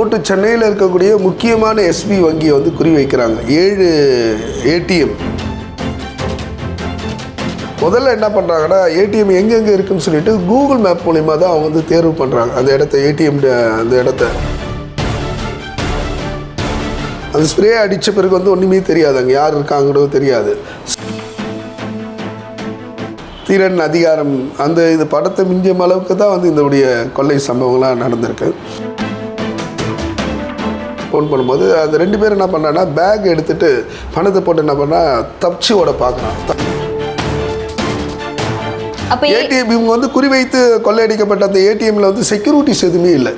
போட்டு சென்னையில் இருக்கக்கூடிய முக்கியமான எஸ்பி வங்கியை வந்து குறிவைக்கிறாங்க. ஏழு ஏடிஎம் முதல்ல என்ன பண்ணுறாங்கன்னா ஏடிஎம் எங்கெங்கே இருக்குன்னு சொல்லிட்டு கூகுள் மேப் மூலிமா தான் அவங்க வந்து தேர்வு பண்ணுறாங்க அந்த இடத்த ஏடிஎம் அந்த இடத்த. அந்த ஸ்ப்ரே அடித்த பிறகு வந்து ஒன்றுமே தெரியாது. அங்கே யார் இருக்காங்கடோ தெரியாது. திறன் அதிகாரம் அந்த இது படத்தை மிஞ்சிய அளவுக்கு தான் வந்து இதனுடைய கொள்ளை சம்பவங்கள்லாம் நடந்திருக்கு. ஃபோன் பண்ணும்போது அந்த ரெண்டு பேரும் என்ன பண்ணான்னா பேக் எடுத்துட்டு பணத்தை போட்டு என்ன பண்ணா தப்பிச்சு ஓட பார்க்குறான் ஏடிஎம் இவங்க வந்து குறிவைத்து கொள்ளையடிக்கப்பட்ட அந்த ஏடிஎம்ல வந்து செக்யூரிட்டிஸ் எதுவுமே இல்லை.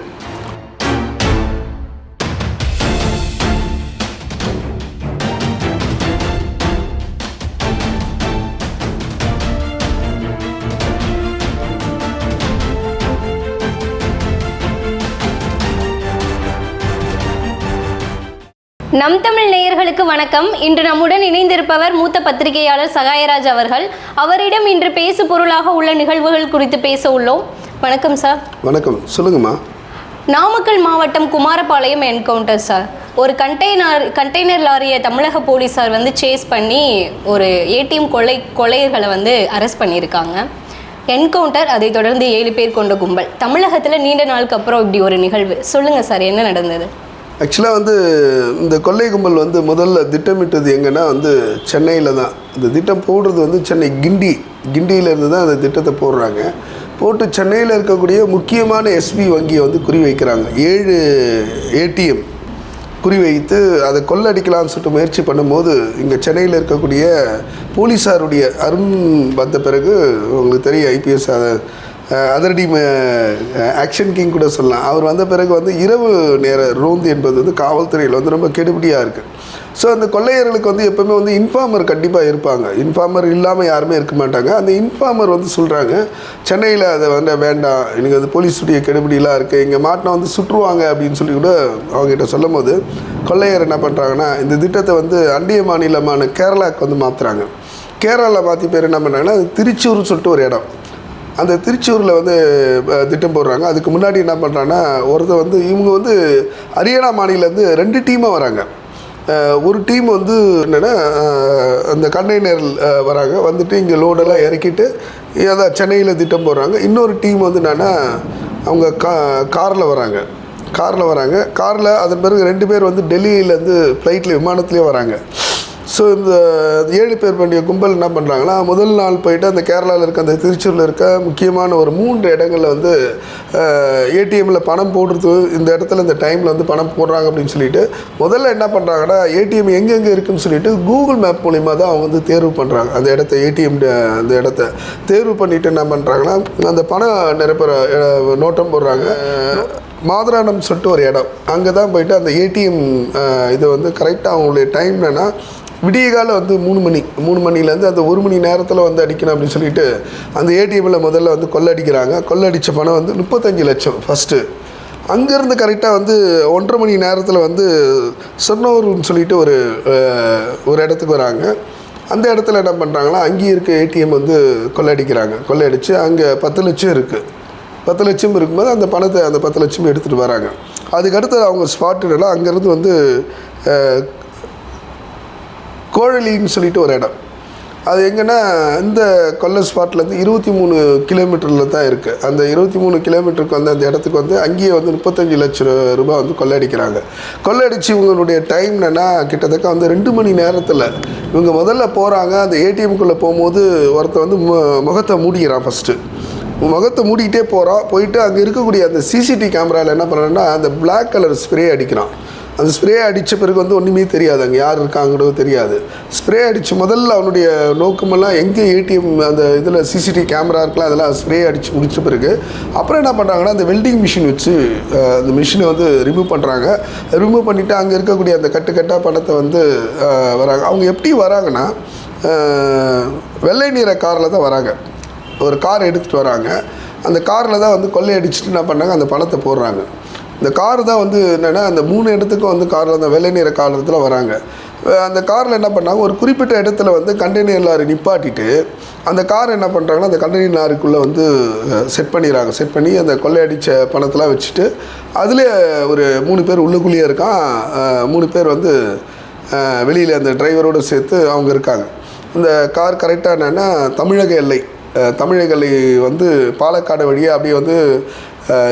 நம் தமிழ் நேயர்களுக்கு வணக்கம். இன்று நம்முடன் இணைந்திருப்பவர் மூத்த பத்திரிகையாளர் சகாயராஜ் அவர்கள். அவரிடம் இன்று பேசு பொருளாக உள்ள நிகழ்வுகள் குறித்து பேச உள்ளோம். வணக்கம் சார். வணக்கம். சொல்லுங்கம்மா. நாமக்கல் மாவட்டம் குமாரபாளையம் என்கவுண்டர் சார். ஒரு கண்டெய்னர் கண்டெய்னர் லாரியை தமிழக போலீஸார் வந்து சேஸ் பண்ணி ஒரு ஏடிஎம் கொலை கொள்ளையர்களை வந்து அரெஸ்ட் பண்ணியிருக்காங்க. என்கவுண்டர் அதை தொடர்ந்து ஏழு பேர் கொண்ட கும்பல். தமிழகத்தில் நீண்ட நாளுக்கு அப்புறம் இப்படி ஒரு நிகழ்வு. சொல்லுங்கள் சார். என்ன நடந்தது? ஆக்சுவலாக வந்து இந்த கொள்ளை கும்பல் வந்து முதல்ல திட்டமிட்டது எங்கன்னா வந்து சென்னையில் தான். இந்த திட்டம் போடுறது வந்து சென்னை கிண்டி. கிண்டியிலேருந்து தான் அந்த திட்டத்தை போடுறாங்க. போட்டு சென்னையில் இருக்கக்கூடிய முக்கியமான எஸ்பி வங்கியை வந்து குறிவைக்கிறாங்க. ஏழு ஏடிஎம் குறிவைத்து அதை கொள்ளடிக்கலாம்னு சொல்லிட்டு முயற்சி பண்ணும்போது இங்கே சென்னையில் இருக்கக்கூடிய போலீஸாருடைய அருண் வந்த பிறகு உங்களுக்கு தெரியும் ஐபிஎஸ் அதை அதிரடி ஆக்ஷன் கிங் கூட சொல்லலாம். அவர் வந்த பிறகு வந்து இரவு நேர ரோந்து என்பது வந்து காவல்துறையில் வந்து ரொம்ப கெடுபிடியாக இருக்குது ஸோ அந்த கொள்ளையர்களுக்கு வந்து எப்போவுமே வந்து இன்ஃபார்மர் கண்டிப்பாக இருப்பாங்க. இன்ஃபார்மர் இல்லாமல் யாருமே இருக்க மாட்டாங்க. அந்த இன்ஃபார்மர் வந்து சொல்கிறாங்க சென்னையில் அதை வந்து வேண்டாம். எனக்கு வந்து போலீஸுடைய கெடுபிடிலாம் இருக்குது இங்கே மாட்டினா வந்து சுற்றுவாங்க அப்படின்னு சொல்லி கூட அவங்ககிட்ட சொல்லும் போது கொள்ளையர் என்ன பண்ணுறாங்கன்னா இந்த திட்டத்தை வந்து அண்டிய மாநிலமான கேரளாவுக்கு வந்து மாற்றுறாங்க கேரளாவில் மாற்றி பேர் என்ன பண்ணுறாங்கன்னா திருச்சூர்னு சொல்லிட்டு ஒரு இடம். அந்த திருச்சூரில் வந்து திட்டம் போடுறாங்க. அதுக்கு முன்னாடி என்ன பண்ணுறாங்கன்னா ஒருத்தர் வந்து இவங்க வந்து ஹரியானா மாநிலேருந்து ரெண்டு டீமாக வராங்க. ஒரு டீம் வந்து என்னென்னா அந்த கண்டெய்னர் வராங்க. வந்துட்டு இங்கே லோடெல்லாம் இறக்கிட்டு அதான் சென்னையில் திட்டம் போடுறாங்க. இன்னொரு டீம் வந்து என்னென்னா அவங்க கா காரில் வராங்க. காரில் வராங்க. காரில் அதன் பிறகு ரெண்டு பேர் வந்து டெல்லியிலேருந்து ஃப்ளைட்டில் விமானத்துலேயே வராங்க. ஸோ இந்த ஏழு பேர் பண்ணிய கும்பல் என்ன பண்ணுறாங்கன்னா முதல் நாள் போயிட்டு அந்த கேரளாவில் இருக்க அந்த திருச்சூரில் இருக்க முக்கியமான ஒரு மூன்று இடங்களில் வந்து ஏடிஎம்மில் பணம் போடுறது இந்த இடத்துல இந்த டைமில் வந்து பணம் போடுறாங்க அப்படின்னு சொல்லிட்டு முதல்ல என்ன பண்ணுறாங்கன்னா ஏடிஎம் எங்கெங்கே இருக்குன்னு சொல்லிட்டு கூகுள் மேப் மூலிமா தான் அவங்க வந்து தேர்வு பண்ணுறாங்க அந்த இடத்த ஏடிஎம் அந்த இடத்த தேர்வு பண்ணிவிட்டு என்ன பண்ணுறாங்கன்னா அந்த பணம் நிரப்புற நோட்டம் போடுறாங்க. மாதுரானம் சொல்லிட்டு ஒரு இடம். அங்கே தான் போயிட்டு அந்த ஏடிஎம் இது வந்து கரெக்டாக அவங்களுடைய டைம் விடிய காலம் வந்து மூணு மணி மூணு மணிலேருந்து அந்த ஒரு மணி நேரத்தில் வந்து அடிக்கணும் அப்படின்னு சொல்லிட்டு அந்த ஏடிஎம்மில் முதல்ல வந்து கொள்ளடிக்கிறாங்க. கொள்ளடித்த பணம் வந்து முப்பத்தஞ்சு லட்சம் ஃபஸ்ட்டு அங்கேருந்து கரெக்டாக வந்து ஒன்றரை மணி நேரத்தில் வந்து சொன்னூர்னு சொல்லிட்டு ஒரு ஒரு இடத்துக்கு வராங்க. அந்த இடத்துல என்ன பண்ணுறாங்கன்னா அங்கேயும் இருக்க ஏடிஎம் வந்து கொள்ளடிக்கிறாங்க. கொள்ளையடித்து அங்கே பத்து லட்சம் இருக்குது பத்து லட்சம் இருக்கும்போது அந்த பணத்தை அந்த பத்து லட்சம் எடுத்துகிட்டு வராங்க. அதுக்கடுத்து அவங்க ஸ்பாட்டுலாம் அங்கேருந்து வந்து கோழலின்னு சொல்லிட்டு ஒரு இடம். அது எங்கன்னா இந்த கொல்லை ஸ்பாட்லேருந்து இருபத்தி மூணு கிலோமீட்டரில் தான் இருக்குது அந்த இருபத்தி மூணு கிலோமீட்டருக்கு வந்து அந்த இடத்துக்கு வந்து அங்கேயே வந்து முப்பத்தஞ்சு லட்ச ரூபாய் வந்து கொள்ளையடிக்கிறாங்க கொள்ளையடிச்சு இவங்களுடைய டைம் என்னென்னா கிட்டத்தட்ட வந்து ரெண்டு மணி நேரத்தில் இவங்க முதல்ல போகிறாங்க அந்த ஏடிஎம்குள்ளே போகும்போது ஒருத்தன் வந்து மு- முகத்தை மூடிக்கிறான் ஃபஸ்ட்டு முகத்தை மூடிக்கிட்டே போகிறான் போயிட்டு அங்கே இருக்கக்கூடிய அந்த சிசிடி கேமராவில் என்ன பண்ணுறான்னா அந்த பிளாக் கலர் ஸ்ப்ரே அடிக்கிறான். அந்த ஸ்ப்ரே அடித்த பிறகு வந்து ஒன்றுமே தெரியாது. அங்கே யார் இருக்காங்கிறது தெரியாது. ஸ்ப்ரே அடித்து முதல்ல அவனுடைய நோக்கமெல்லாம் எங்கே ஏடிஎம் அந்த இதில் சிசிடிவி கேமரா இருக்கலாம் அதெல்லாம் ஸ்ப்ரே அடித்து முடித்த பிறகு அப்புறம் என்ன பண்ணுறாங்கன்னா அந்த வெல்டிங் மிஷின் வச்சு அந்த மிஷினை வந்து ரிமூவ் பண்ணுறாங்க ரிமூவ் பண்ணிவிட்டு அங்கே இருக்கக்கூடிய அந்த கட்டு கட்டாக பணத்தை வந்து வராங்க. அவங்க எப்படி வராங்கன்னா வெள்ளை நிற காரில் தான் வராங்க. ஒரு கார் எடுத்துகிட்டு வராங்க. அந்த காரில் தான் வந்து கொள்ளையடிச்சிட்டு என்ன பண்ணாங்க அந்த பணத்தை போடுறாங்க. இந்த கார் தான் வந்து என்னென்னா அந்த மூணு இடத்துக்கும் வந்து காரில் அந்த வெள்ளை நிற காலத்தில் வராங்க. அந்த காரில் என்ன பண்ணாங்க ஒரு குறிப்பிட்ட இடத்துல வந்து கண்டெய்னர் லாரி நிப்பாட்டிட்டு அந்த கார் என்ன பண்ணுறாங்கன்னா அந்த கண்டெய்னர் லாரிக்குள்ளே வந்து செட் பண்ணிடுறாங்க. செட் பண்ணி அந்த கொள்ளையடித்த பணத்தெலாம் வச்சுட்டு அதில் ஒரு மூணு பேர் உள்ளுக்குள்ளேயே இருக்கான். மூணு பேர் வந்து வெளியில் அந்த டிரைவரோடு சேர்த்து அவங்க இருக்காங்க. இந்த கார் கரெக்டாக என்னென்னா தமிழக எல்லை. தமிழக எல்லை வந்து பாலக்காடு வழியாக அப்படியே வந்து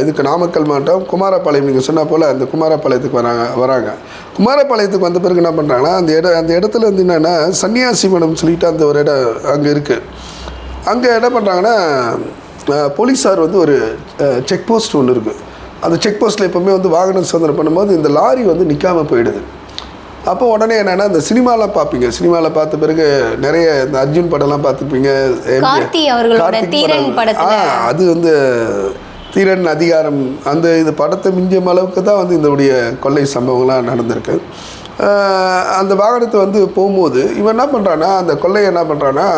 இதுக்கு நாமக்கல் மாவட்டம் குமாரபாளையம். நீங்கள் சொன்ன போல் அந்த குமாரபாளையத்துக்கு வராங்க வராங்க. குமாரபாளையத்துக்கு வந்த பிறகு என்ன பண்ணுறாங்கன்னா அந்த இடம் அந்த இடத்துல வந்து என்னென்னா சன்னியாசி மடம் சொல்லிட்டு அந்த ஒரு இடம் அங்கே இருக்குது அங்கே என்ன பண்ணுறாங்கன்னா போலீஸார் வந்து ஒரு செக் போஸ்ட் ஒன்று இருக்குது அந்த செக் போஸ்ட்டில் எப்போவுமே வந்து வாகன சோதனை பண்ணும்போது இந்த லாரி வந்து நிற்காம போயிடுது. அப்போ உடனே என்னென்னா இந்த சினிமாலாம் பார்ப்பீங்க. சினிமாவில் பார்த்த பிறகு நிறைய இந்த அர்ஜுன் படம்லாம் பார்த்துருப்பீங்க. கார்த்தி அவர்களோட. அது வந்து தீரன் அதிகாரம் அந்த இது படத்தை மிஞ்சும் அளவுக்கு தான் வந்து இதனுடைய கொள்ளை சம்பவங்கள்லாம் நடந்திருக்கு. அந்த வாகனத்தை வந்து போகும்போது இவன் என்ன பண்ணுறான்னா அந்த கொள்ளையை என்ன பண்ணுறான்னா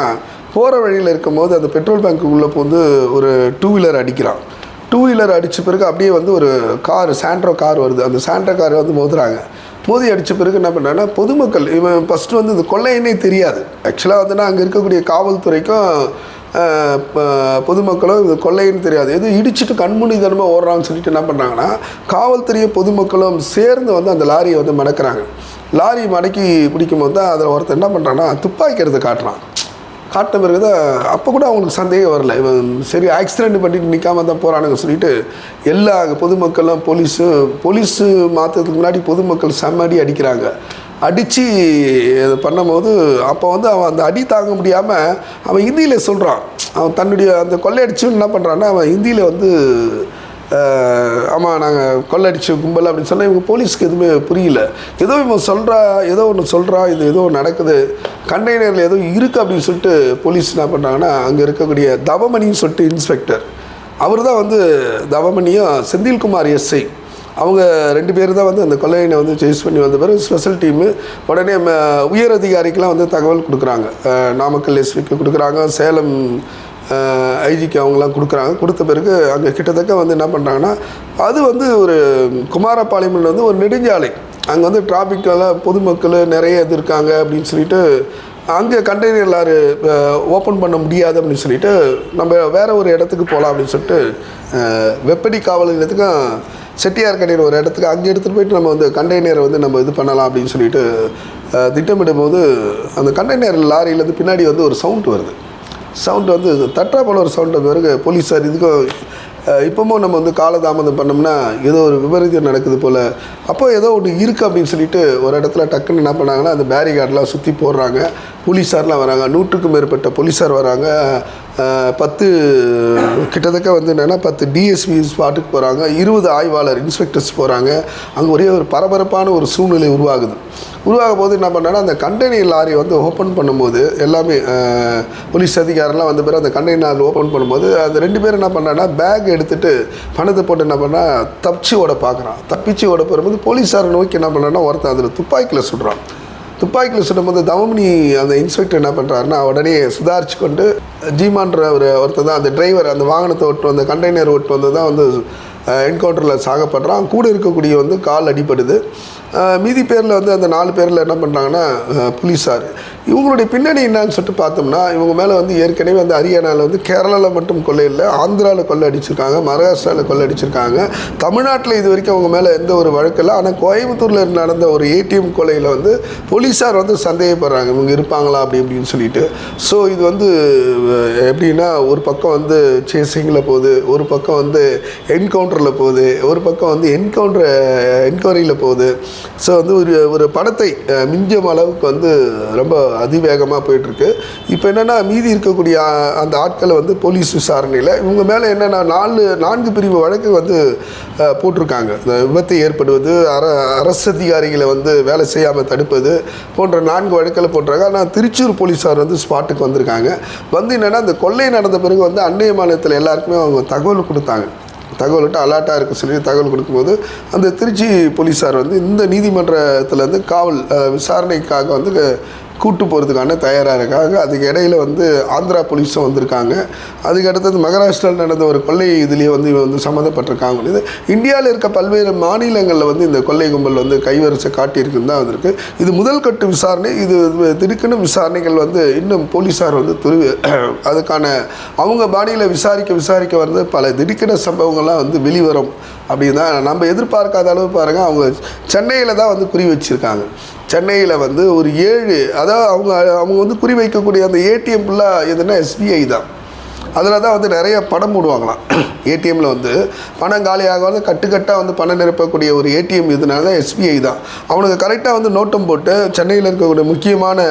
போகிற வழியில் இருக்கும்போது அந்த பெட்ரோல் பங்க்குள்ளே போந்து ஒரு டூ வீலர் அடிக்கிறான். டூ வீலர் அடித்த பிறகு அப்படியே வந்து ஒரு கார் சாண்ட்ரோ கார் வருது. அந்த சாண்ட்ரோ கார் வந்து மோதுறாங்க. மோதி அடித்த பிறகு என்ன பண்ணுறான்னா பொதுமக்கள் இவன் ஃபஸ்ட்டு வந்து இந்த கொள்ளையனே தெரியாது. ஆக்சுவலாக வந்துன்னா அங்கே இருக்கக்கூடிய காவல்துறைக்கும் பொதுமக்களோ பொதுமக்களும் இது கொள்ளைன்னு தெரியாது. எது இடிச்சிட்டு கண்மூடித்தனமாக ஓடுறான்னு சொல்லிட்டு என்ன பண்ணுறாங்கன்னா காவல்துறையும் பொதுமக்களும் சேர்ந்து வந்து அந்த லாரியை வந்து மடக்கிறாங்க. லாரி மடக்கி பிடிக்கும் போது தான் அதில் ஒருத்தர் என்ன பண்ணுறான்னா துப்பாக்கி எடுத்து காட்டுறான். காட்டின பிறகு தான் அப்போ கூட அவங்களுக்கு சந்தேகம் வரல. இவன் சரி ஆக்சிடென்ட் பண்ணிட்டு நிற்காம தான் போகிறானுங்க சொல்லிட்டு எல்லா பொதுமக்களும் போலீஸும் போலீஸு மாற்றத்துக்கு முன்னாடி பொதுமக்கள் செம்மடி அடிக்கிறாங்க. அடித்து இது பண்ணும்போது அப்போ வந்து அவன் அந்த அடி தாங்க முடியாமல் அவன் ஹிந்தியில் சொல்கிறான் அவன் தன்னுடைய அந்த கொள்ளையடிச்சு என்ன பண்ணுறான்னா அவன் ஹிந்தியில் வந்து ஆமாம் நாங்கள் கொள்ளடிச்ச கும்பல் அப்படின்னு சொன்னால் இவங்க போலீஸ்க்கு எதுவுமே புரியல. ஏதோ இவன் சொல்கிறா ஏதோ ஒன்று சொல்கிறா இது ஏதோ நடக்குது கண்டெய்னரில் ஏதோ இருக்குது அப்படின்னு சொல்லிட்டு போலீஸ் என்ன பண்ணுறாங்கன்னா அங்கே இருக்கக்கூடிய தவமணின்னு சொல்லிட்டு இன்ஸ்பெக்டர். அவர் தான் வந்து தவமணியும் செந்தில்குமார் எஸ்ஐ. அவங்க ரெண்டு பேர் தான் வந்து அந்த கொள்ளையினை வந்து சேஸ் பண்ணி வந்த பிறகு ஸ்பெஷல் டீமு உடனே உயர் அதிகாரிக்கெலாம் வந்து தகவல் கொடுக்குறாங்க. நாமக்கல் எஸ்பிக்கு கொடுக்குறாங்க சேலம் ஐஜிக்கு அவங்களாம் கொடுக்குறாங்க. கொடுத்த பிறகு அங்கே கிட்டத்தட்ட வந்து என்ன பண்ணுறாங்கன்னா அது வந்து ஒரு குமாரபாளையமில் வந்து ஒரு நெடுஞ்சாலை. அங்கே வந்து டிராஃபிக்கெல்லாம் பொதுமக்கள் நிறைய இது இருக்காங்க அப்படின்னு சொல்லிட்டு அங்கே கண்டெய்னர் லாரி ஓப்பன் பண்ண முடியாது அப்படின்னு சொல்லிட்டு நம்ம வேறு ஒரு இடத்துக்கு போகலாம் அப்படின்னு சொல்லிட்டு வெப்படி காவல் நிலையத்துக்கும் செட்டியார் கடையில் ஒரு இடத்துக்கு அங்கே எடுத்துகிட்டு போயிட்டு நம்ம வந்து கண்டெய்னரை வந்து நம்ம இது பண்ணலாம் அப்படின்னு சொல்லிட்டு திட்டமிடும்போது அந்த கண்டெய்னர் லாரியிலேருந்து பின்னாடி வந்து ஒரு சவுண்ட் வருது. சவுண்ட் வந்து தட்டா போல ஒரு சவுண்ட் பிறகு போலீஸார் இதுக்கும் இப்போமும் நம்ம வந்து காலதாமதம் பண்ணோம்னா ஏதோ ஒரு விபரீதம் நடக்குது போல். அப்போ ஏதோ ஒன்று இருக்குது அப்படின்னு சொல்லிட்டு ஒரு இடத்துல டக்குன்னு என்ன பண்ணாங்கன்னா அந்த பேரிகார்டெலாம் சுற்றி போடுறாங்க. போலீஸார்லாம் வராங்க. நூற்றுக்கும் மேற்பட்ட போலீஸார் வராங்க. பத்து கிட்டத்தட்ட வந்து என்னென்னா பத்து டிஎஸ்பி ஸ்பாட்டுக்கு போகிறாங்க இருபது ஆய்வாளர் இன்ஸ்பெக்டர்ஸ் போகிறாங்க அங்கே ஒரே ஒரு பரபரப்பான ஒரு சூழ்நிலை உருவாகுது. உருவாகும் போது என்ன பண்ணாங்கன்னா அந்த கண்டெய்னர் லாரி வந்து ஓப்பன் பண்ணும்போது எல்லாமே போலீஸ் அதிகாரிலாம் வந்த பிறகு அந்த கண்டெய்னர் லாரி ஓப்பன் பண்ணும்போது அந்த ரெண்டு பேரும் என்ன பண்ணான்னா பேக் எடுத்துட்டு பணத்தை போட்டு என்ன பண்ணால் தப்பிச்சு ஓட பார்க்குறான் தப்பிச்சு ஓட போகும்போது போலீஸாரை நோக்கி என்ன பண்ணுறான்னா ஒருத்தன் அதில் துப்பாக்கியில் சுடுறான். துப்பாக்கியில் சுடும்போது தவமினி அந்த இன்ஸ்பெக்டர் என்ன பண்ணுறாருன்னா உடனே சுதாரிச்சு கொண்டு ஜீமான்ற ஒரு ஒருத்தர் தான் அந்த டிரைவர் அந்த வாகனத்தை ஓட்டு வந்த கண்டெய்னர் ஓட்டு வந்து தான் வந்து என்கவுண்டரில் சாகப்படுறான். கூட இருக்கக்கூடிய வந்து கால் அடிபடுது. மீதி பேரில் வந்து அந்த நாலு பேரில் என்ன பண்ணுறாங்கன்னா போலீஸார் இவங்களுடைய பின்னணி என்னன்னு சொல்லிட்டு பார்த்தோம்னா இவங்க மேலே வந்து ஏற்கனவே வந்து ஹரியானாவில் வந்து கேரளாவில் மட்டும் கொள்ளை இல்லை ஆந்திராவில் கொள்ளை அடிச்சிருக்காங்க மகாராஷ்டிராவில் கொள்ளை அடிச்சிருக்காங்க. தமிழ்நாட்டில் இது வரைக்கும் அவங்க மேலே எந்த ஒரு வழக்கு ஆனால் கோயம்புத்தூரில் நடந்த ஒரு ஏடிஎம் கொலையில் வந்து போலீஸார் வந்து சந்தேகப்படுறாங்க. இவங்க இருப்பாங்களா அப்படி இப்படின்னு சொல்லிட்டு. ஸோ இது வந்து எப்படின்னா ஒரு பக்கம் வந்து சேசிங்கில் போகுது ஒரு பக்கம் வந்து என்கவுண்டரில் போகுது ஒரு பக்கம் வந்து என்கவுண்டர் என்கொயரியில் போகுது. ஸோ வந்து ஒரு ஒரு படத்தை மிஞ்சம் அளவுக்கு வந்து ரொம்ப அதிவேகமாக போயிட்டுருக்கு. இப்போ என்னென்னா மீதி இருக்கக்கூடிய அந்த ஆட்களை வந்து போலீஸ் விசாரணையில் இவங்க மேலே என்னென்னா நாலு நான்கு பிரிவு வழக்கு வந்து போட்டிருக்காங்க. இந்த விபத்தை ஏற்படுவது அர அரசு அதிகாரிகளை வந்து வேலை செய்யாமல் தடுப்பது போன்ற நான்கு வழக்கில் போட்டிருக்காங்க. ஆனால் திருச்சூர் போலீஸார் வந்து ஸ்பாட்டுக்கு வந்திருக்காங்க. வந்து என்னென்னா அந்த கொள்ளை நடந்த பிறகு வந்து அன்னைய மாநிலத்தில் எல்லாருக்குமே அவங்க தகவல் கொடுத்தாங்க. தகவல் விட்டு அலர்ட்டாக இருக்க சொல்லி தகவல் கொடுக்கும்போது அந்த திருச்சி போலீஸார் வந்து இந்த நீதிமன்றத்தில் வந்து காவல் விசாரணைக்காக வந்து கூட்டு போகிறதுக்கான தயாராக இருக்காங்க. அதுக்கு இடையில வந்து ஆந்திரா போலீஸும் வந்திருக்காங்க. அதுக்கு அடுத்தது மகாராஷ்டிராவில் நடந்த ஒரு கொள்ளை இதுலேயே வந்து இவங்க வந்து சம்மந்தப்பட்டிருக்காங்க. இது இந்தியாவில் இருக்க பல்வேறு மாநிலங்களில் வந்து இந்த கொள்ளை கும்பல் வந்து கைவரிசை காட்டியிருக்குன்னு தான் வந்திருக்கு. இது முதல் கட்டு விசாரணை. இது திடுக்குன்னு விசாரணைகள் வந்து இன்னும் போலீஸார் வந்து துருவி அதுக்கான அவங்க பாணியில் விசாரிக்க விசாரிக்க வந்து பல திடுக்கிட சம்பவங்கள்லாம் வந்து வெளிவரும் அப்படின்னு தான் நம்ம எதிர்பார்க்காத அளவு பாருங்கள் அவங்க சென்னையில் தான் வந்து குறி வச்சுருக்காங்க. சென்னையில் வந்து ஒரு ஏழு அதாவது அவங்க அவங்க வந்து குறி வைக்கக்கூடிய அந்த ஏடிஎம் ஃபுல்லாக எதுனா எஸ்பிஐ தான் அதில் தான். வந்து நிறைய பணம் போடுவாங்களாம். ஏடிஎம்மில் வந்து பணம் காலியாக வந்து கட்டுக்கட்டாக வந்து பணம் நிரப்பக்கூடிய ஒரு ஏடிஎம் இதனால எஸ்பிஐ தான். அவனுக்கு கரெக்டாக வந்து நோட்டம் போட்டு சென்னையில் இருக்கக்கூடிய முக்கியமான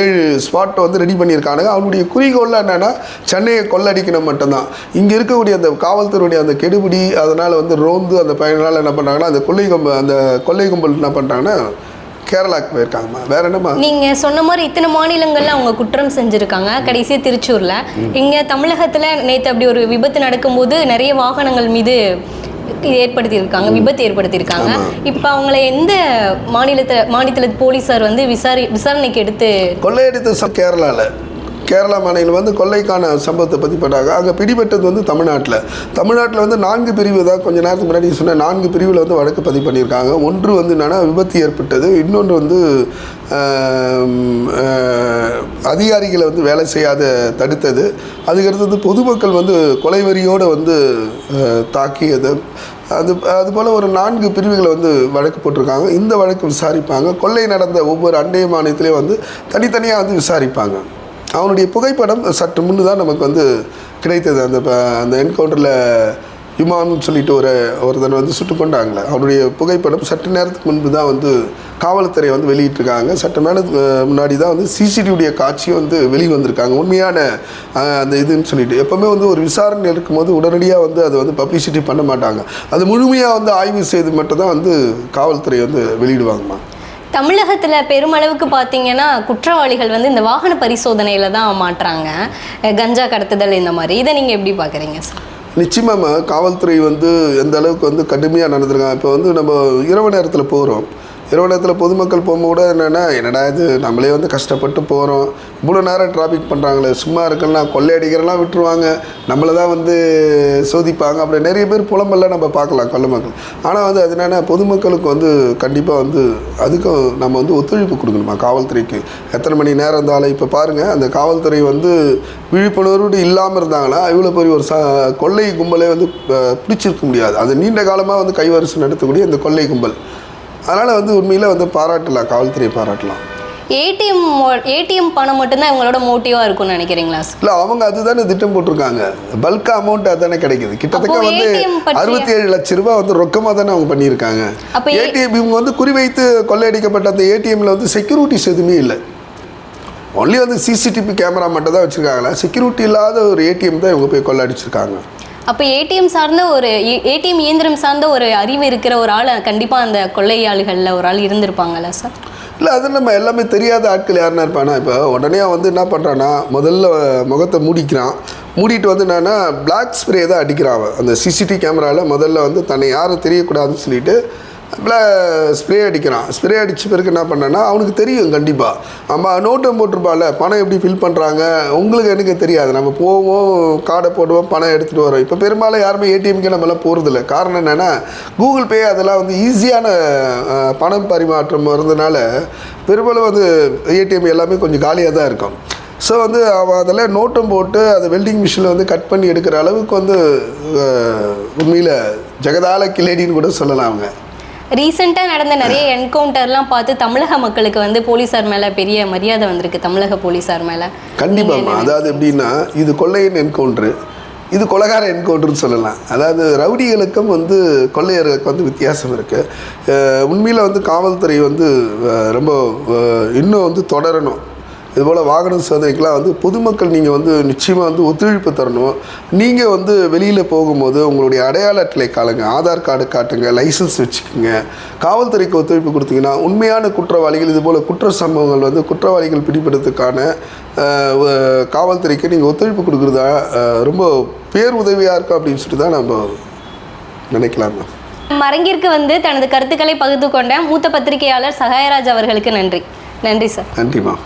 ஏழு ஸ்பாட்டை வந்து ரெடி பண்ணியிருக்கானுங்க. அவனுடைய குறிக்கோளில் என்னென்னா சென்னையை கொள்ளடிக்கணும் மட்டும்தான். இங்கே இருக்கக்கூடிய அந்த காவல்துறையுடைய அந்த கெடுபிடி அதனால் வந்து ரோந்து அந்த பயனால் என்ன பண்ணுறாங்கன்னா அந்த கொள்ளை கும்பல் அந்த கொள்ளை கும்பல் என்ன பண்ணுறாங்கன்னா கேரளாக்கு போயிருக்காங்கம்மா. வேற என்னம்மா? நீங்க சொன்ன மாதிரி இத்தனை மாநிலங்கள்ல அவங்க குற்றம் செஞ்சிருக்காங்க. கடைசியா திருச்சூர்ல. இங்க தமிழகத்துல நேத்து அப்படி ஒரு விபத்து நடக்கும்போது நிறைய வாகனங்கள் மீது ஏற்படுத்தி இருக்காங்க விபத்து ஏற்படுத்தி இருக்காங்க இப்ப அவங்கள எந்த மாநிலத்துல மாநில போலீசார் வந்து விசாரி விசாரணைக்கு எடுத்து கொள்ளையடித்த கேரளாவில் கேரளா மாநிலம் வந்து கொள்ளைக்கான சம்பவத்தை பற்றி பண்ணுறாங்க அங்கே பிடிபட்டது வந்து தமிழ்நாட்டில். தமிழ்நாட்டில் வந்து நான்கு பிரிவு தான் கொஞ்சம் நேரத்துக்கு முன்னாடி சொன்ன நான்கு பிரிவில் வந்து வழக்கு பதிவு பண்ணியிருக்காங்க. ஒன்று வந்து என்னென்னா விபத்து ஏற்பட்டது. இன்னொன்று வந்து அதிகாரிகளை வந்து வேலை செய்யாத தடுத்தது. அதுக்கடுத்தது பொதுமக்கள் வந்து கொலைவெறியோடு வந்து தாக்கியது. அது அதுபோல் ஒரு நான்கு பிரிவுகளை வந்து வழக்கு போட்டிருக்காங்க. இந்த வழக்கு விசாரிப்பாங்க. கொள்ளை நடந்த ஒவ்வொரு அண்டைய மாநிலத்திலையும் வந்து தனித்தனியாக வந்து விசாரிப்பாங்க. அவனுடைய புகைப்படம் சற்று முன்னு தான் நமக்கு வந்து கிடைத்தது. அந்த ப- அந்த என்கவுண்டரில் யுமான்னு சொல்லிட்டு ஒரு ஒருத்தனை வந்து சுட்டு கொண்டாங்களே அவனுடைய புகைப்படம் சற்று நேரத்துக்கு முன்பு தான் வந்து காவல்துறை வந்து வெளியிட்டிருக்காங்க. சற்று மேலே முன்னாடி தான் வந்து சிசிடிவியுடைய காட்சியும் வந்து வெளி வந்திருக்காங்க. உண்மையான அந்த இதுன்னு சொல்லிட்டு. எப்போவுமே வந்து ஒரு விசாரணை இருக்கும்போது உடனடியாக வந்து அதை வந்து பப்ளிசிட்டி பண்ண மாட்டாங்க. அது முழுமையாக வந்து ஆய்வு செய்து மட்டும்தான் வந்து காவல்துறை வந்து வெளியிடுவாங்கம்மா. தமிழகத்தில் பெருமளவுக்கு பார்த்தீங்கன்னா குற்றவாளிகள் வந்து இந்த வாகன பரிசோதனையில் தான் மாட்டுறாங்க. கஞ்சா கடத்துதல் இந்த மாதிரி. இதை நீங்கள் எப்படி பார்க்குறீங்க சார்? நிச்சயமாக காவல்துறை வந்து எந்த அளவுக்கு வந்து கடுமையாக நடந்துருக்காங்க. இப்போ வந்து நம்ம இரவு நேரத்தில் போகிறோம் இரவு நேரத்தில் பொதுமக்கள் போகும்போது என்னென்னா என்னடா இது நம்மளே வந்து கஷ்டப்பட்டு போகிறோம் இவ்வளோ நேரம் டிராஃபிக் பண்ணுறாங்களே சும்மா இருக்கலாம் கொள்ளையடிக்கிறலாம் விட்டுருவாங்க. நம்மளை தான் வந்து சோதிப்பாங்க அப்படி நிறைய பேர் புலம்பெல்லாம் நம்ம பார்க்கலாம் கொள்ள மக்கள். ஆனால் வந்து அது என்னென்னா பொதுமக்களுக்கு வந்து கண்டிப்பாக வந்து அதுக்கும் நம்ம வந்து ஒத்துழைப்பு கொடுக்கணுமா? காவல்துறைக்கு. எத்தனை மணி நேரம் இருந்தாலும் இப்போ பாருங்கள் அந்த காவல்துறை வந்து விழிப்புணர்வு இல்லாமல் இருந்தாங்கன்னா இவ்வளோ பெரிய ஒரு ச கொள்ளை கும்பலே வந்து பிடிச்சிருக்க முடியாது. அது நீண்ட காலமாக வந்து கைவரிசை நடத்தக்கூடிய இந்த கொள்ளை கும்பல். அதனால் வந்து உண்மையில் வந்து பாராட்டலாம் காவல்துறையை பாராட்டலாம். ஏடிஎம் ஏடிஎம் பணம் மட்டும்தான் இவங்களோட மோட்டிவா இருக்கும்னு நினைக்கிறீங்களா சார் இல்லை அவங்க அதுதானே திட்டம் போட்டிருக்காங்க. பல்க் அமௌண்ட் அதுதானே கிடைக்குது. கிட்டத்தட்ட வந்து அறுபத்தி ஏழு லட்ச ரூபாய் வந்து ரொக்கமாக தானே அவங்க பண்ணியிருக்காங்க. அப்போ ஏடிஎம் இவங்க வந்து குறிவைத்து கொள்ளையடிக்கப்பட்ட அந்த ஏடிஎம்ல வந்து செக்யூரிட்டிஸ் எதுவுமே இல்லை. ஒன்லி வந்து சிசிடிவி கேமரா மட்டும் தான் வச்சுருக்காங்களா செக்யூரிட்டி இல்லாத ஒரு ஏடிஎம் தான் இவங்க போய் கொள்ளையடிச்சிருக்காங்க. அப்போ ஏடிஎம் சார்ந்த ஒரு ஏடிஎம் இயந்திரம் சார்ந்த ஒரு அறிவு இருக்கிற ஒரு ஆள் கண்டிப்பாக அந்த கொள்ளையாளிகளில் ஒரு ஆள் இருந்திருப்பாங்களா சார் இல்லை அது நம்ம எல்லாமே தெரியாத ஆட்கள் யாருன்னா இருப்பானா? இப்போ உடனே வந்து என்ன பண்ணுறான்னா முதல்ல முகத்தை மூடிக்கிறான். மூடிட்டு வந்து என்னன்னா பிளாக் ஸ்ப்ரே தான் அடிக்கிறான் அவன். அந்த சிசிடிவி கேமராவில் முதல்ல வந்து தன்னை யாரும் தெரியக்கூடாதுன்னு சொல்லிட்டு ஸ்ப்ரே அடிக்கிறான். ஸ்ப்ரே அடித்த பிறகு என்ன பண்ணேன்னா அவனுக்கு தெரியும் கண்டிப்பாக நம்ம நோட்டம் போட்டிருப்பால பணம் எப்படி ஃபில் பண்ணுறாங்க உங்களுக்கு எனக்கு தெரியாது. நம்ம போவோம் கார்டை போடுவோம் பணம் எடுத்துகிட்டு வரோம். இப்போ பெரும்பாலும் யாருமே ஏடிஎம்கே நம்மளாம் போகிறதில்ல காரணம் என்னென்னா கூகுள் பே அதெல்லாம் வந்து ஈஸியான பணம் பரிமாற்றம் வரதுனால பெரும்பாலும் வந்து ஏடிஎம் எல்லாமே கொஞ்சம் காலியாக தான் இருக்கும். ஸோ வந்து அவன் அதில் நோட்டம் போட்டு அதை வெல்டிங் மிஷினில் வந்து கட் பண்ணி எடுக்கிற அளவுக்கு வந்து உண்மையில் ஜெகதால கிளேடின்னு கூட சொல்லலாம் அவங்க. ரீசெண்டாக நடந்த நிறைய என்கவுண்டர்லாம் பார்த்து தமிழக மக்களுக்கு வந்து போலீஸார் மேலே பெரிய மரியாதை வந்திருக்கு தமிழக போலீஸார் மேலே. கண்டிப்பாம்மா அதாவது எப்படின்னா இது கொள்ளையின் என்கவுண்ட்ரு இது கொலகார என்கவுண்டர்னு சொல்லலாம். அதாவது ரவுடிகளுக்கும் வந்து கொள்ளையர்களுக்கு வந்து வித்தியாசம் இருக்குது உண்மையில் வந்து காவல்துறை வந்து ரொம்ப இன்னும் வந்து தொடரணும். இதுபோல் வாகன சோதனைக்கெலாம் வந்து பொதுமக்கள் நீங்கள் வந்து நிச்சயமாக வந்து ஒத்துழைப்பு தரணும். நீங்கள் வந்து வெளியில் போகும்போது உங்களுடைய அடையாள அட்டை காலுங்க ஆதார் கார்டு காட்டுங்க லைசன்ஸ் வச்சுக்கோங்க. காவல்துறைக்கு ஒத்துழைப்பு கொடுத்தீங்கன்னா உண்மையான குற்றவாளிகள் இதுபோல் குற்ற சம்பவங்கள் வந்து குற்றவாளிகள் பிடிபடுறதுக்கான காவல்துறைக்கு நீங்கள் ஒத்துழைப்பு கொடுக்குறதா ரொம்ப பேர் உதவியாக இருக்கும் அப்படின்னு சொல்லிட்டு தான் நம்ம நினைக்கலாம் மரங்கிற்கு வந்து தனது கருத்துக்களை பகிர்ந்து கொண்ட மூத்த பத்திரிகையாளர் சகாயராஜ் அவர்களுக்கு நன்றி. நன்றி சார். நன்றிம்மா